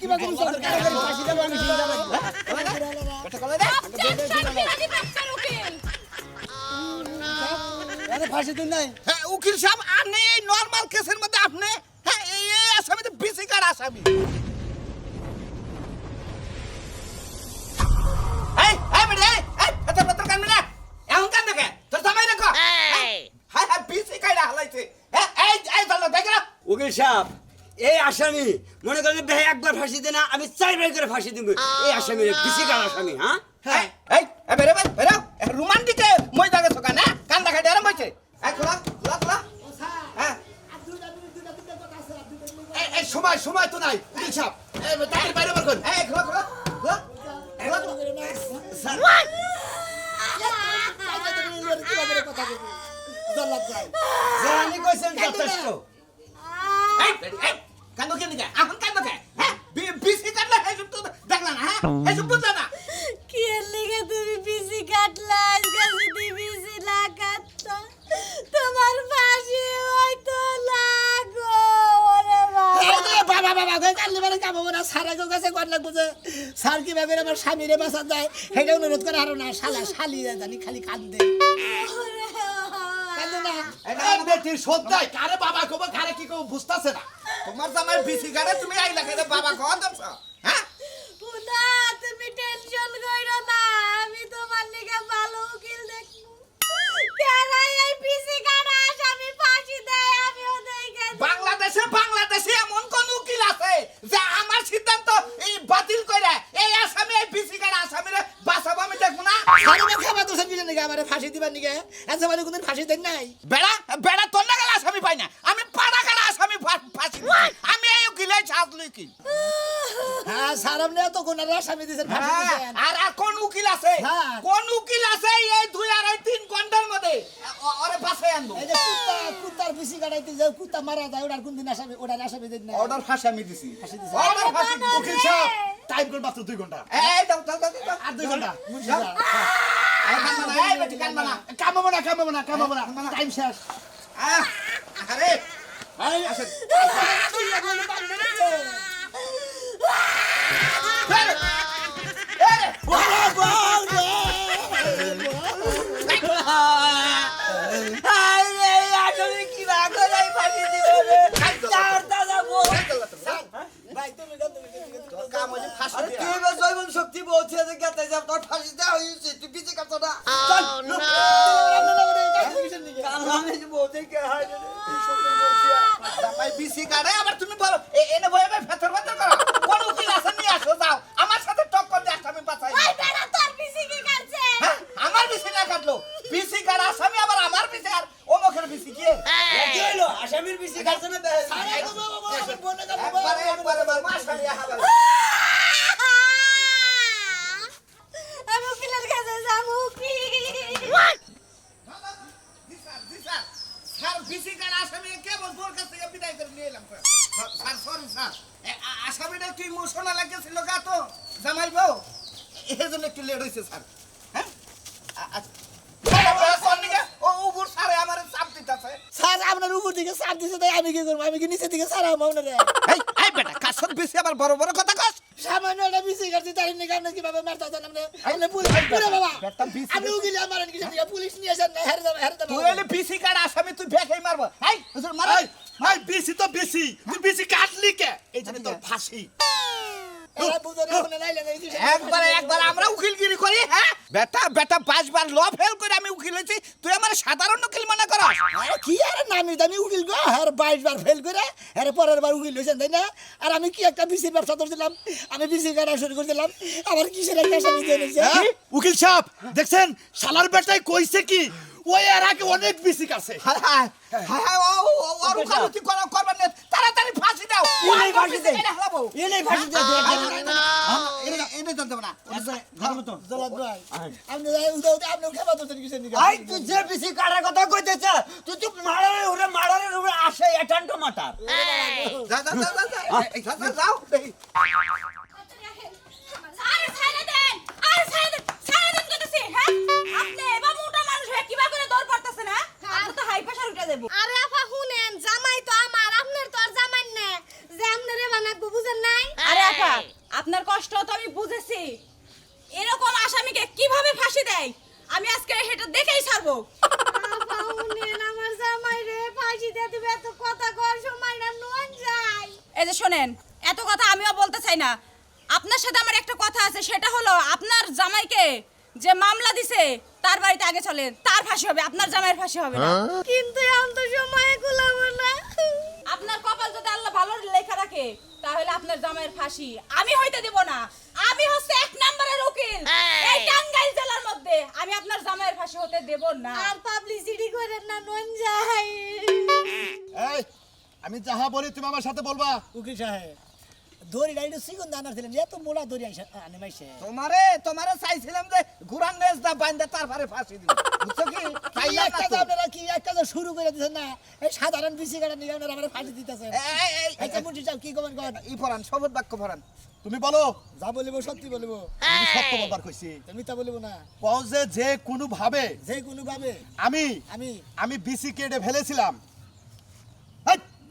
ফাঁসি দেবো আমি আরে ফাঁসি নাই। হ্যাঁ উকিল সাহেব আপনি এই নর্মাল কেসের মধ্যে আপনি? হ্যাঁ এই আসামি তো আসামি। হ্যাঁ হ্যাঁ হ্যাঁ উকিল সাহেব এই আসামি মনে করেন ভাই একবার ফাঁসি দে না আমি চারবার করে ফাঁসি দিব। এই আসামি বেশি কার আসামি হ্যাঁ? হ্যাঁ। এই বেরে বেরে বেরে। রোমান্টিকে মই জায়গা থকা না? কান দেখা দেরে মইছে এই খোলা খোলা খোলা। হ্যাঁ। এই, এই সময় সময় তো নাই উকিল সাহেব। এই তাড়াতাড়ি বাইরে বার করুন এই খোলা খোলা খোলা। জানি কইছেন যথেষ্ট। এই এই কে হ্যাঁ? বি- বিসি কাটলে হেসব তো দেখলা না হ্যাঁ? তোমার ফাঁসি হয়তো লাগো ওরে বাবা। বাবা বাবা গে না সারা গো কাছে কোন লাগবো যে সার কি ভাবে আমার স্বামীরে বাসা যায় সেটা অনুরোধ করে আরও না শালা শালি জানি খালি কান্দে। ওরে বাবা। কান্দে না। এই বেটির সদ্যায় কারে বাবা কব কারে কি কব বুঝতাছে না। তোমার জামাই বিসি কাটে তুমি আইলা কেন? বাবা কখন দছ হ্যাঁ? পুনা তুমি টেনশন কইরো না আমি তোমার লিগে ভালো উকিল দেখব। কেরাই এই বিসি কাটা আসামি ফাঁসি দেয় আমিও দেখে দেব। বাংলাদেশে বাংলাদেশে এমন কোন উকিল আছে যে আমার সিদ্ধান্ত এই বাতিল কইরা এই আসামি এই বিসি কাটে আসামিরে বাঁচাবো আমি দেখব না? সারা মে খাবার সবজি নাকি? আমার ফাঁসি দিবার নিকে এত মানে কোনদিন ফাঁসি দেন নাই? বেড়া বেড়া তোর না গেলে আসামি পাই না আমি পাড়া কাটা আসামি ফা- ফাঁসি দিই। আমি এই উকিলে ছাড়লি কি হ্যাঁ সার আপনি এত কোন আসামি দিয়েছেন হ্যাঁ, আর আর কোন উকিল আছে হ্যাঁ। কোন উকিল আছে এই দুই আড়াই তিন ঘণ্টার মধ্যে ওরে বাসায় আনব এই যে কুত্তা কুত্তার পিসি কাটাইতে যে কুত্তা মারা যায় ওটার কোনদিন আসামি ওটার আসামি দেন নাই অর্ডার ফাঁসি আমি দিছি ফাঁসি দিছে। অর্ডার ফাঁসি উকিল সাহেব টাইম করে মাত্র দুই ঘণ্টা এই দাও দাও দাও। আর দুই ঘণ্টা না, না। কামাবো না কামাবো না কামাবো না টাইম শেষ আরে এই আসেন এই, আসামির পিছিয়ে কাটছ না একবারে একবারে মারবো, আসামি হালাল। আমি উকিলের কাছে যাব স্যার, জি স্যার। স্যার, বিসি কাটা আসামি কেবল তোর কাছ থেকে বিদায় করে নিয়ে এলাম, স্যার। Sir, sir. আসামিটা একটু emotional লাগেছিল গা তো, জামাই বউ। এর জন্য একটু লেট হয়েছে, স্যার। আপনার উপর দিকে চাপ দিছে তাই আমি কি করব? আমি কি নিচে দিকে সারা মাউনে রে এই, এই বেটা, কার সাথে বেশি আবার বড় বড় কথা কস? সামান্য একটা বিসি কাটছি তাই নিকে আপনি কীভাবে মারতে আছেন আপনি? আপনি পুলিশ পুরে বাবা আপনি উকিল মারেন কিছু নিয়ে পুলিশ নিয়ে আসেন না হেরে যাবে হেরে যাবে। তুই হলে বিসি কাটা আসামি, তুই ভেখেই মারবো। এই, হুজুর, মারো। এই বেশি তো বেশি তুই বেশি কাটলি কে? এই জন্য তোর ফাঁসি। একবার একবার আমরা উকিলগিরি করি হ্যাঁ? বেটা বেটা পাঁচবার ল ফেল করে আমি উকিল হয়েছি। তুই আমার সাধারণ উকিল মনে কর আরে কি আর নামি দামি উকিল গো? আর বাইশ বার ফেল করে আর পরের বার উকিল হয়েছেন তাই না? আর আমি কি একটা বিসির ব্যবসা করছিলাম আমি বিসি কাটা শুরু করছিলাম। আমার কিসের একটা হ্যাঁ? উকিল সাহেব দেখছেন? শালার বেটাই কইছে কি? ওই এর আগে অনেক বেশি কাছে। হায় হায় হায় হায়, তাড়াতাড়ি ফাঁসি দাও। এলেই ফাঁসি দে। এলেই ফাঁসি দে। এনে জানতে না আই তুই যে পিছি কাটার কথা কইতেছ তুই তো মারারে উড়ে মারারে উড়ে আসে এটান টমাটার যা যা যা যা, যা এই, যা, যা, যাও উঠে দেব। আরে আপা শুনেন জামাই তো আমার আপনার তো আর জামাই না। যে আপনারে বানাকবো বুঝেন নাই? আরে আপা আপনার কষ্ট তো আমি বুঝেছি। এরকম আসামিকে কীভাবে ফাঁসি দেয়? আমি আজকে সেটা দেখেই ছাড়বো। আমার জামাই রে ফাঁসি দিয়ে দিবে এত কথা কর সময় না নুন যায়। এই যে শোনেন এত কথা আমিও বলতে চাই না। আপনার সাথে আমার একটা কথা আছে সেটা হলো আপনার জামাইকে যে মামলা দিছে তার বাড়িতে আগে চলে তার ফাঁসি হবে আপনার জামাইয়ের ফাঁসি হবে না। কিন্তু এখন তো সময় কুলাবো না। আপনার কপাল যদি আল্লাহ ভালো লেখা রাখে তাহলে আপনার জামাইয়ের ফাঁসি আমি হইতে দেব না। আমি হচ্ছে এক নম্বরের উকিল। এই! টাঙ্গাইল জেলার মধ্যে আমি আপনার জামাইয়ের ফাঁসি হতে দেব না। আর পাবলিসিটি করেন না নুন যায় এই আমি যাহা বলি তুমি আমার সাথে বলবা। উকিল সাহেব। দড়ি ডাইটো সিগুন দানার ছিলেন এত মোড়া দড়ি আনে মাইছে তোমারে তোমারে চাইছিলাম যে ঘুরান নেস দা বাইন্দা তারপরে ফাঁসি দিল বুঝছ কি? কি চাইলাম একটা না তো তো। আপনারা কি একটা তো শুরু করে দিচ্ছেন না? এই সাধারণ বিসি কাটা নিয়ে আপনারা আমার ফাঁসি দিতেছেন এই, এই, মুন্সি সাহেব কি কমেন কর ই পড়ান শপথ বাক্য পড়ান। তুমি বলো। যা বলিব সত্যি বলিব। আমি সত্য বলবার কইছি। তুমি তা বলিব না। কও যে যে কোনো ভাবে যে কোনো ভাবে। আমি আমি আমি বিসি কেটে ফেলেছিলাম।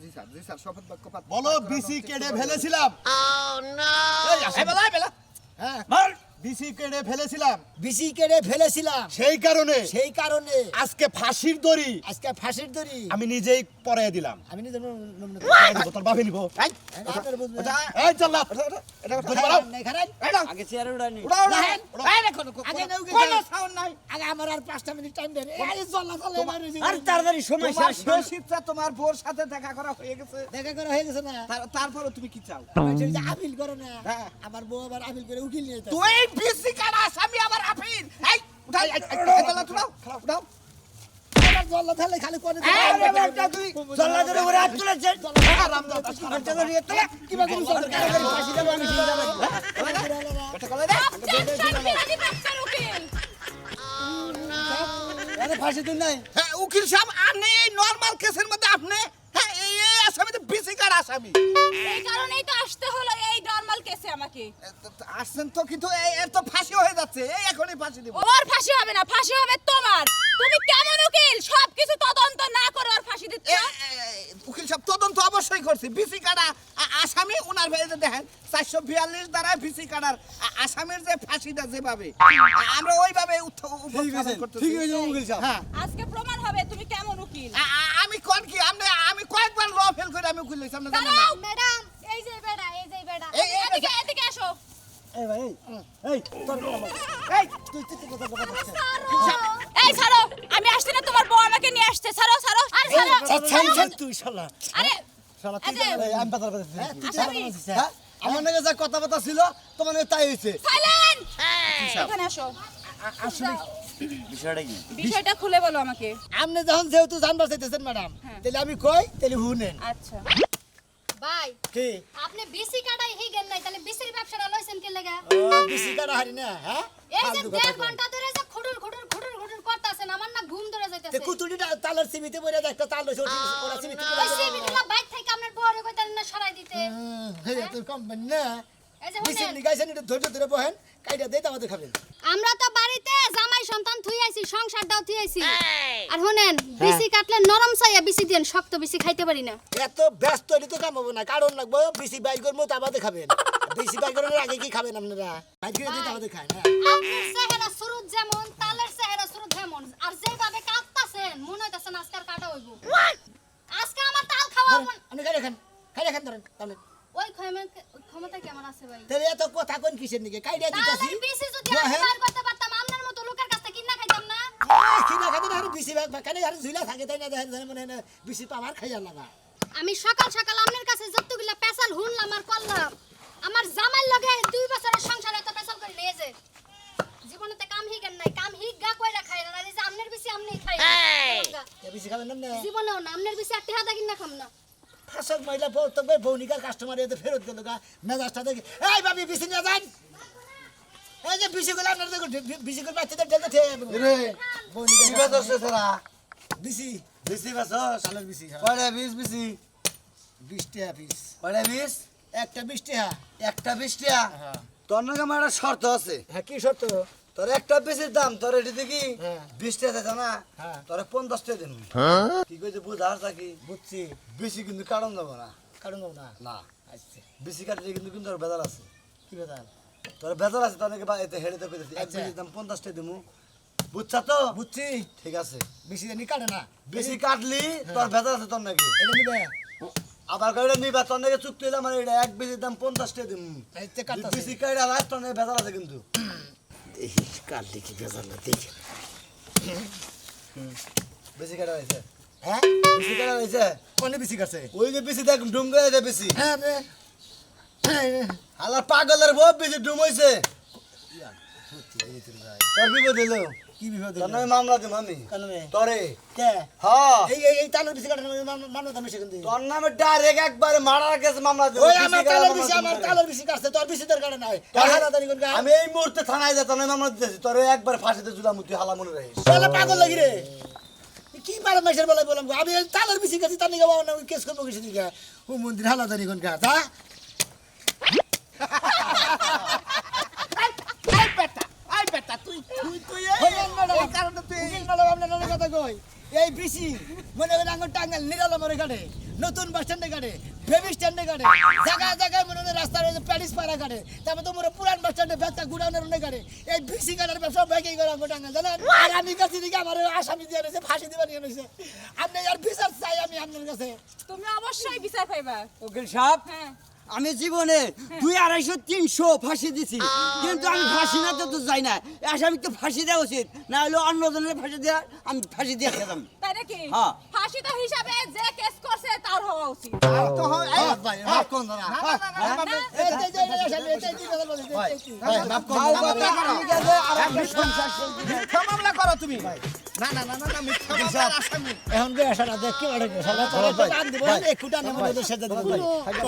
জি স্যার জি স্যার শপথ বাক্য পাঠ বলো বিসি হচ্ছে, কেটে শপথ বাক্য। ফেলেছিলাম এই বেলা বেলা হ্যাঁ মার। বিসি কেটে ফেলেছিলাম। বিসি কেড়ে ফেলেছিলাম। সেই কারণে সেই কারণে আজকে ফাঁসির দড়ি আজকে ফাঁসির দড়ি। আমি নিজেই পরে দিলাম। আমি নিজে তোর নিব। এই, চল আগে চেয়ারে উড়ানি কোনো- নাই। আগে আমার আর পাঁচটা মিনিট টাইম দেন এই জল্লা চলে এবার এই যে- আর তাড়াতাড়ি সময় তোমার শেষ বেশিটা তোমার বোর সাথে দেখা করা হয়ে গেছে। দেখা করা হয়ে গেছে না। তারপরে তুমি কি চাও? আপিল করে না হ্যাঁ। আমার বউ আবার আপিল করে উকিল নিয়ে তুই বিসি কাটা আসামি আবার আপিল। এই এই, এই, তুলাও উঠাও। জল্লা থালে খালি করে চল্লা ধরে ওরে হাত আচ্ছা করে তোলা। কিবা করে ফাঁসি দেবো আমি শুনতে পারি বেটা কলে দে। আমি বাচ্চার উকিল। আরে ফাঁসি দিন নাই। হ্যাঁ উকিল সাহেব আপনি এই নরমাল কেসের মধ্যে আপনি হ্যাঁ এই আসামি তো বিসি কাটা আসামি? এই কারণেই তো আসতে হলো এই নরমাল তো আসছেন তো কিন্তু এই এর তো ফাঁসি হয়ে যাচ্ছে। এই এখনই ফাঁসি দিব। ওর ফাঁসি হবে না ফাঁসি হবে তোমার। তুমি কেমন উকিল? সবকিছু তদন্ত না করে ওর ফাঁসি দিচ্ছ? উকিল সাহেব তদন্ত অবশ্যই করছি। বিসি কাটা আসামি ওনার ভাই দেখেন চারশো বিয়াল্লিশ দ্বারা বিসি কাটার আসামির যে ফাঁসিটা যেভাবে আমরা ওইভাবে উত্থ- উপস্থাপন করতেছি। হ্যাঁ। আজকে প্রমাণ হবে তুমি কেমন উকিল। আমি কোন কি আমি আমি কয়েকবার ল ফেল করে আমি উকিল হইছি আপনি জানেন না। ম্যাডাম এই যে বেড়া এই যে বেড়া। এদিকে এদিকে এই ভাই এই, এই তোর এই! তুই তুই তুই কথা বল এই ছাড়ো! আমি আসছি না তোমার বউ আমাকে নিয়ে আসছে। ছাড়ো ছাড়ো! আর ছাড়ো! ছাড়, ছাড়, ছাড়, তুই শালা। আরে শালা এই আমি পাতার পাতার হ্যাঁ তুই। চালা হ্যাঁ আমার নাকি যা কথাবার্তা ছিল তোমার তাই হয়েছে। সাইলেন্ট! এখানে আসো। আসলে বিষয়টা কি? বিষয়টা খুলে বলো আমাকে। আপনি যখন যেহেতু জানবার চাইতেছেন ম্যাডাম হ্যাঁ। তাহলে আমি কই তাহলে হুনেন আচ্ছা। ভাই কি? আপনি বিসি কাটাই হি গেল নাই তাহলে বিসির ব্যবসাটা লইছেন কি লাগা? ও বিসি কাটা হারি না হ্যাঁ? এই যে দেড় ঘণ্টা ধরে যে করতেছেন আমার না ঘুম ধরে তে যাইতেছে কুতুরিটা তালের সিমিতে পড়ে একটা তাল ওরা সিমিতে ওই সিবিটিলা বাইক থেকে আপনার বউরে কইতালেন না সরাই দিতে। হুম, হেই, তোর কোম্পানি না। এই যে বিসি নিগাইছেন একটু ধৈর্য ধরে বহেন কাইটা দেই খাবেন। আমরা তো বাড়িতে সন্তান থুই আইছি সংসারটাও থুই আইছি। আর শুনেন বিসি কাটলে নরম চাইয়া বিসি দেন শক্ত বিসি খাইতে পারি না। এত ব্যস্ত হলে তো কাম হবে না। কারণ লাগবো বিসি বাইর করব তাবাতে খাবেন। বিসি বাইর করার আগে কি খাবেন আপনারা? বাইর করে দিই তাবাতে খান হ্যাঁ আপনার চেহারা সুরুত যেমন তালের চেহারা সুরুত যেমন। আর যেভাবে কাঁদতাছেন মনে হইতাছেন আজকাল কাটা হইব। আজকে আমার তাল খাওয়া আপনি খাই রাখেন খাই রাখেন ধরেন তাহলে। ওই ক্ষমতা কেমন আছে ভাই? তাহলে এত কথা কোন কিসের নিকে? কাইটা দিতাছি। তাহলে বিসি যদি আমি। বার করতে পারতাম আপনার মতো লোকের কাছ থেকে কিনা খাইতাম না কিনা খাতে না আর বিসি কানে আর ঝুলা থাকে তাই না দেখেন দেখেন মনে না বিসি পাওয়ার খাইয়া লাগা আমি সকাল সকাল আপনার কাছে যতগুলা পেশাল হুনলাম আর করলাম আমার জামাইর লগে দুই বছরের সংসার এত পেশাল করে নিয়ে যে জীবনেতে কাম হিগেন নাই কাম হিগ গা কইরা খাই না যে আমনের বেশি আমনেই খাই এ বিসি খাবেন না জীবনেও না আমনের বেশি একটা হাতা কিনা খাম না। ফাঁসক মহিলা বউ তো বৌনিকার কাস্টমার এতে ফেরত গেল গা। মেজাজটা দেখে এই বাবি বিসি নিয়ে যান! এই যে আপনার দেখো বাচ্চাদের ঢেলতে বেশি বাসস হ্যাঁ। বিশ বেশি টাকা পিস বিশ একটা টাকা একটা টাকা হ্যাঁ। তোর নাকি আমার একটা শর্ত আছে। হ্যাঁ কি শর্ত? তোর একটা দাম তোর এটি দেখি হ্যাঁ। বিশ টাকা দিত না? হ্যাঁ। তোর পঞ্চাশ টাকা দিন। কি কইছে থাকি বুঝছি। বেশি কিন্তু কারণ দেবো না। কারণ না? না। আচ্ছা। বেশি কাটলে কিন্তু কিন্তু আর বেজাল আছে। কি বেদাল তোর বেজাল আছে তোর এতে হেড়ে তো কইতেছি। এক আচ্ছা। বেশি দাম পঞ্চাশটা দিমু। বুঝছা তো? বুঝছি। ঠিক আছে। বেশি জানি কাটে না। বেশি কাটলি তোর বেজাল আছে তোর নাকি। এটা নিবে। আবার কইলে নিবা? তোর নাকি চুক্তি হইলে মানে এটা এক বেশি দাম পঞ্চাশটা দিমু। বেশি কাটা রাখ তোর নাকি বেজাল আছে কিন্তু। কাটলে কি বেজার না দেখি। বেশি কাটা হয়েছে? হ্যাঁ? বেশি কাটা হয়েছে? কোনে বেশি কাটছে। ওই যে বেশি দেখ ডুম করে বেশি। হ্যাঁ রে আলার পাগলের বউ বেশি ডুম হয়েছে তোর বিপদ হইল কি বিপদ তোর নামে মামলা দিম আমি। তোরে। কে? হ্যাঁ। এই এই- বেশি কাটে মানো তুমি সেখান থেকে। তোর নামে ডাইরেক্ট একবারে মারার কাছে মামলা দেব। ওই আমার তালের বেশি আমার বেশি কাটছে। তোর বেশি তোর কাটে নাই। হালাদানি কোন আমি এই মুহূর্তে থানায় যা তোর মামলা দিতেছি। তোর একবার ফাঁসিতে জুলাম তুই হালা মনে তাহলে পাগল লাগি রে? কি পারে মাসের বেলায় বললাম আমি তালের বেশি কাছে তার নিকে না কেস করব কিছু দিকে? ও মন্দির হালাদানি কোন এই বিসি মনে করেন আঙ্গুর টাঙ্গাল কাটে নতুন বাস স্ট্যান্ডে কাটে বেবি স্ট্যান্ডে কাটে জায়গায় জায়গায় মনে করেন রাস্তার ওই যে প্যারিস পাড়া কাটে তারপর তো মোরা পুরান বাস স্ট্যান্ডে ব্যবসা গুড়ানোর অনেক কাটে এই বিসি কাটার ব্যবসা ব্যাগেই করে আঙ্গুর টাঙ্গাল জানেন আর আমি কাছে দিকে আমার আসামি দিয়ে রয়েছে ফাঁসি দিবা নিয়ে রয়েছে আপনি আর বিচার চাই আমি আপনার কাছে তুমি অবশ্যই বিচার পাইবা। উকিল সাহেব হ্যাঁ। আমি জীবনে দুই আড়াইশো তিনশো ফাঁসি দিছি কিন্তু আমি ফাঁসি না তো যাই না আসামি তো ফাঁসি দেওয়া উচিত না হলে অন্য জনের ফাঁসি দেওয়া আমি ফাঁসি দিয়ে খেতাম তাই নাকি হ্যাঁ। ফাঁসি তো হিসাবে যে কেস করছে তার হওয়া উচিত তো হয় এই ভাই মাফ কোন না না, না, না, না, না, এই যে এই যে এই আসামি এই যে এই যে কথা বলছি, এই যে এই যে। মাফ করো, না, না, না, না, মিথ্যা মামলা করো তুমি না না না না না মিথ্যা মামলার আসামি এখন আসাটা দেখ কি বড় সালা তো কান দিব এক কুটা নাম ওদের সাথে দিব